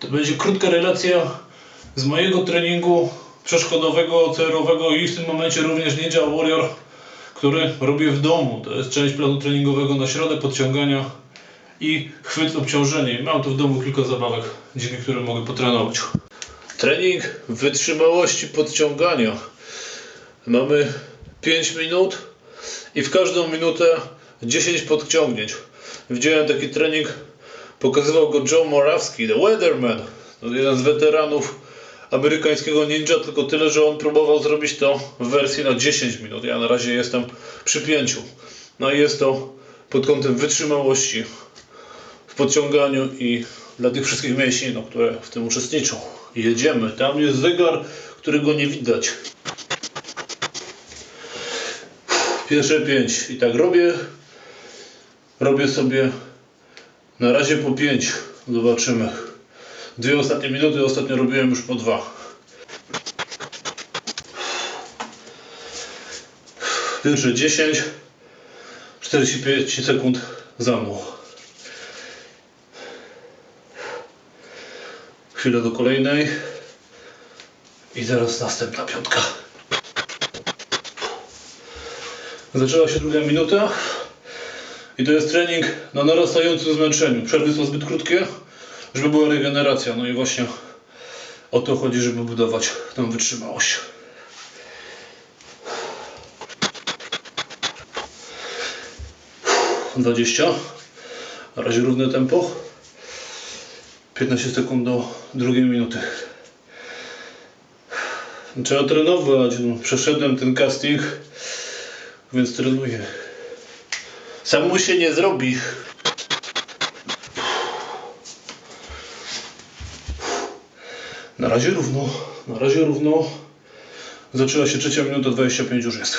To będzie krótka relacja z mojego treningu przeszkodowego, OCR-owego i w tym momencie również Ninja Warrior, który robię w domu. To jest część planu treningowego na środę podciągania i chwyt obciążenie. Mam tu w domu kilka zabawek, dzięki którym mogę potrenować. Trening wytrzymałości podciągania. Mamy 5 minut i w każdą minutę 10 podciągnięć. Widziałem taki trening, pokazywał go Joe Morawski, The Weatherman, to jeden z weteranów amerykańskiego ninja, tylko tyle, że on próbował zrobić to w wersji na 10 minut. Ja na razie jestem przy 5. No i jest to pod kątem wytrzymałości w podciąganiu i dla tych wszystkich mięśni, no, które w tym uczestniczą. Jedziemy. Tam jest zegar, którego nie widać. Pierwsze pięć. I tak robię. Robię sobie na razie po pięć. Zobaczymy. Dwie ostatnie minuty, ostatnio robiłem już po dwa. Pierwsze 10, 45 sekund za mną. Chwilę do kolejnej. I zaraz następna piątka. Zaczęła się druga minuta. I to jest trening na narastającym zmęczeniu. Przerwy są zbyt krótkie, żeby była regeneracja. No i właśnie o to chodzi, żeby budować tą wytrzymałość. Dwadzieścia. Na razie równe tempo. 15 sekund do drugiej minuty. Trzeba trenować. No, przeszedłem ten casting, więc trenuję. Samo się nie zrobi. Na razie równo, na razie równo. Zaczęła się trzecia minuta, 25 już jest.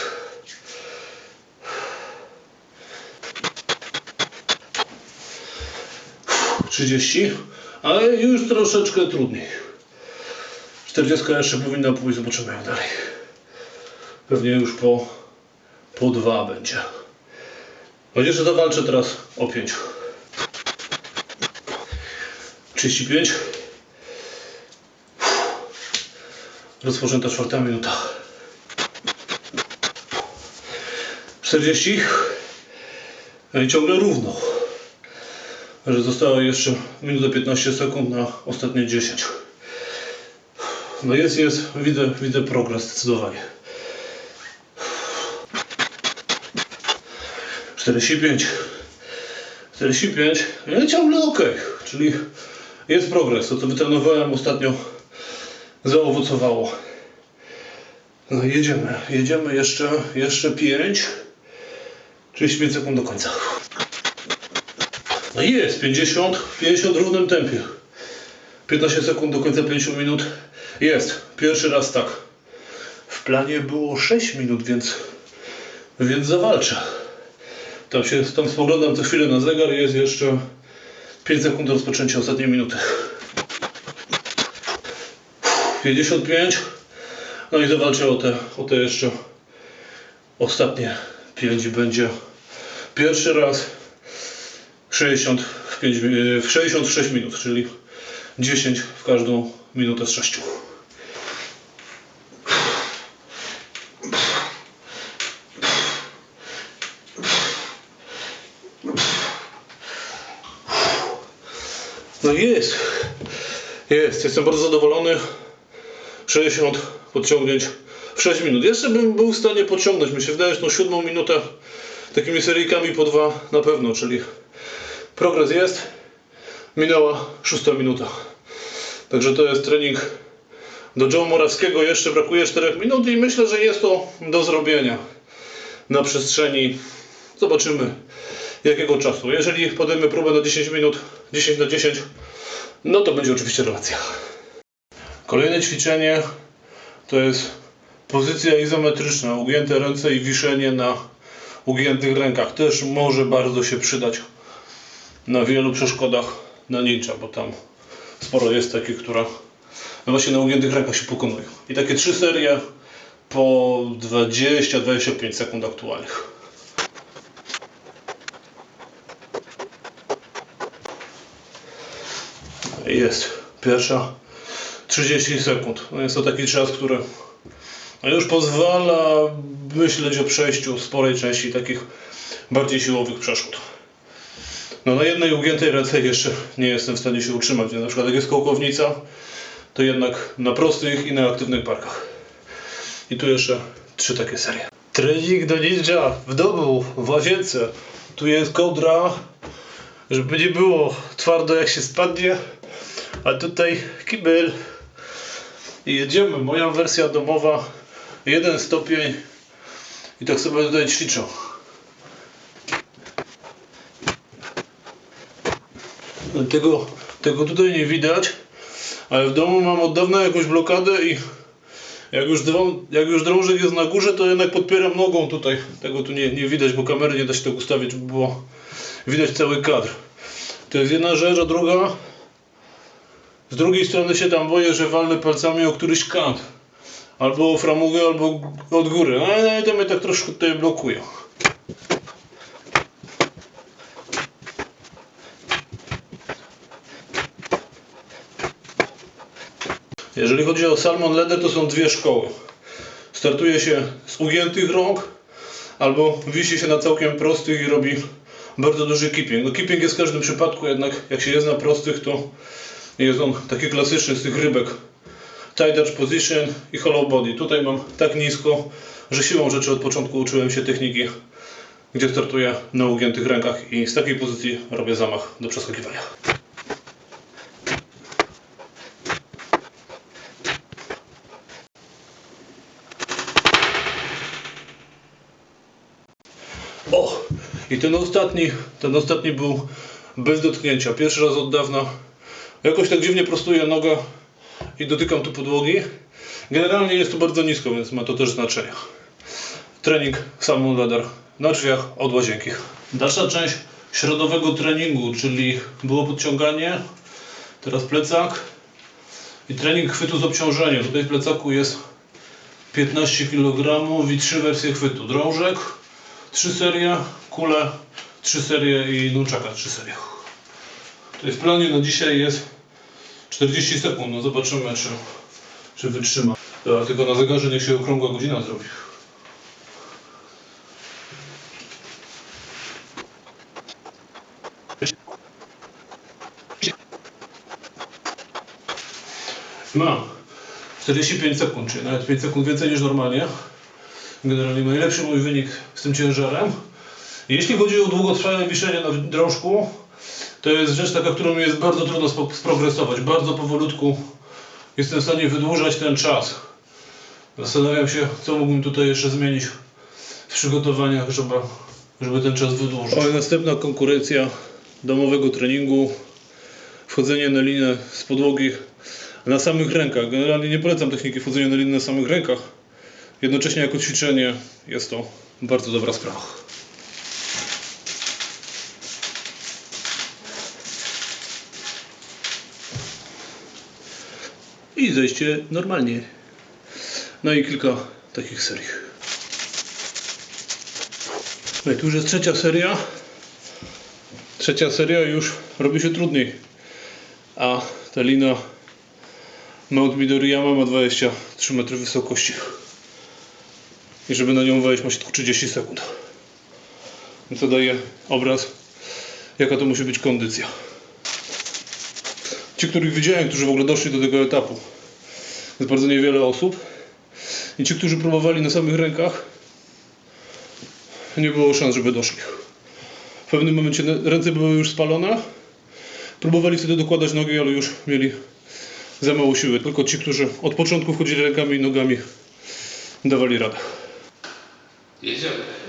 Trzydzieści, ale już troszeczkę trudniej. 40 jeszcze powinna pójść, zobaczymy jak dalej. Pewnie już po, po dwa będzie. Chociaż zawalczę teraz o 5. 35. Rozpoczęta czwarta minuta. 40. No i ciągle równo. Że zostało jeszcze minutę 15 sekund na ostatnie 10. No jest, jest, widzę, widzę progres zdecydowanie. 45. 45. Ale ciągle ok. Czyli jest progres. To co wytrenowałem ostatnio zaowocowało. No jedziemy. Jedziemy jeszcze, jeszcze 5. 35 sekund do końca. No i jest 50. 50 w równym tempie. 15 sekund do końca 5 minut. Jest. Pierwszy raz tak. W planie było 6 minut, więc, więc zawalczę. Tam się tam spoglądam co chwilę na zegar jest jeszcze 5 sekund do rozpoczęcia ostatniej minuty. 55. No i zawalczę o te, o te jeszcze ostatnie 5 będzie pierwszy raz 60 w, 5, mi- w 66 minut, czyli 10 w każdą minutę z 6. No jest. Jest. Jestem bardzo zadowolony. 60 podciągnięć w 6 minut. Jeszcze bym był w stanie pociągnąć. Mi się wydaje, że tą siódmą minutę takimi seryjkami po dwa na pewno, czyli progres jest. Minęła szósta minuta. Także to jest trening do Joe Morawskiego. Jeszcze brakuje 4 minut i myślę, że jest to do zrobienia na przestrzeni. Zobaczymy jakiego czasu. Jeżeli podejmę próbę na 10 minut, 10 na 10, no to będzie oczywiście relacja. Kolejne ćwiczenie to jest pozycja izometryczna, ugięte ręce i wiszenie na ugiętych rękach. Też może bardzo się przydać na wielu przeszkodach na ninja, bo tam sporo jest takich, które właśnie na ugiętych rękach się pokonują. I takie trzy serie po 20-25 sekund aktualnych. Jest. pierwsza 30 sekund. No jest to taki czas, który no już pozwala myśleć o przejściu sporej części takich bardziej siłowych przeszkód. No na jednej ugiętej ręce jeszcze nie jestem w stanie się utrzymać. Na przykład jak jest kołkownica, to jednak na prostych i na aktywnych parkach. I tu jeszcze trzy takie serie. Trening do ninja w domu, w łazience. Tu jest kodra, żeby nie było twardo jak się spadnie. A tutaj kibel. I jedziemy. Moja wersja domowa. Jeden stopień. I tak sobie tutaj ćwiczę. Tego, tego tutaj nie widać, ale w domu mam od dawna jakąś blokadę i jak już, drą, jak już drążek jest na górze, to jednak podpieram nogą tutaj. Tego tu nie, nie widać, bo kamery nie da się tak ustawić, było widać cały kadr. To jest jedna rzecz, a druga z drugiej strony się tam boję, że walnę palcami o któryś kant. Albo o framugę, albo od góry. Ale to mnie tak troszkę tutaj blokuje. Jeżeli chodzi o Salmon Leather, to są dwie szkoły. Startuje się z ugiętych rąk, albo wisi się na całkiem prostych i robi bardzo duży keeping. No jest w każdym przypadku, jednak jak się jest na prostych, to jest on taki klasyczny z tych rybek. Tight edge position i hollow body. Tutaj mam tak nisko, że siłą rzeczy od początku uczyłem się techniki, gdzie startuję na ugiętych rękach i z takiej pozycji robię zamach do przeskakiwania. O! I ten ostatni, ten ostatni był bez dotknięcia. Pierwszy raz od dawna. Jakoś tak dziwnie prostuję nogę i dotykam tu podłogi. Generalnie jest tu bardzo nisko, więc ma to też znaczenie. Trening Salmon Leather na drzwiach od łazienki. Dalsza część środowego treningu, czyli było podciąganie, teraz plecak i trening chwytu z obciążeniem. Tutaj w plecaku jest 15 kg i trzy wersje chwytu. Drążek, trzy serie, kule, trzy serie i nunczaka, trzy serie. Jest w planie na dzisiaj jest 40 sekund. No zobaczymy, czy, czy wytrzyma. Dobra, tylko na zegarze niech się okrągła godzina zrobi. Mam 45 sekund, czyli nawet 5 sekund więcej niż normalnie. Generalnie najlepszy mój wynik z tym ciężarem. Jeśli chodzi o długotrwałe wiszenie na drążku, to jest rzecz taka, którą jest bardzo trudno sprogresować. Bardzo powolutku jestem w stanie wydłużać ten czas. Zastanawiam się, co mógłbym tutaj jeszcze zmienić w przygotowaniach, żeby, żeby ten czas wydłużyć. O, następna konkurencja domowego treningu. Wchodzenie na linę z podłogi na samych rękach. Generalnie nie polecam techniki wchodzenia na linę na samych rękach. Jednocześnie jako ćwiczenie jest to bardzo dobra sprawa. I zejście normalnie. No i kilka takich serii. No i tu już jest trzecia seria. Trzecia seria już robi się trudniej. A ta lina Mount Midoriyama ma 23 metry wysokości. I żeby na nią wejść ma się tylko 30 sekund. To daje obraz, jaka to musi być kondycja. Ci, których widziałem, którzy w ogóle doszli do tego etapu, jest bardzo niewiele osób. I ci, którzy próbowali na samych rękach, nie było szans, żeby doszli. W pewnym momencie ręce były już spalone. Próbowali wtedy dokładać nogi, ale już mieli za mało siły. Tylko ci, którzy od początku wchodzili rękami i nogami, dawali radę. Jedziemy.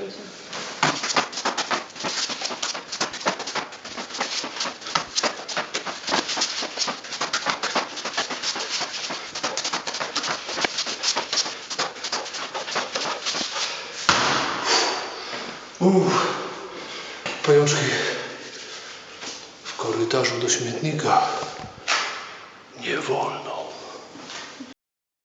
Uff, pajączki w korytarzu do śmietnika. Nie wolno.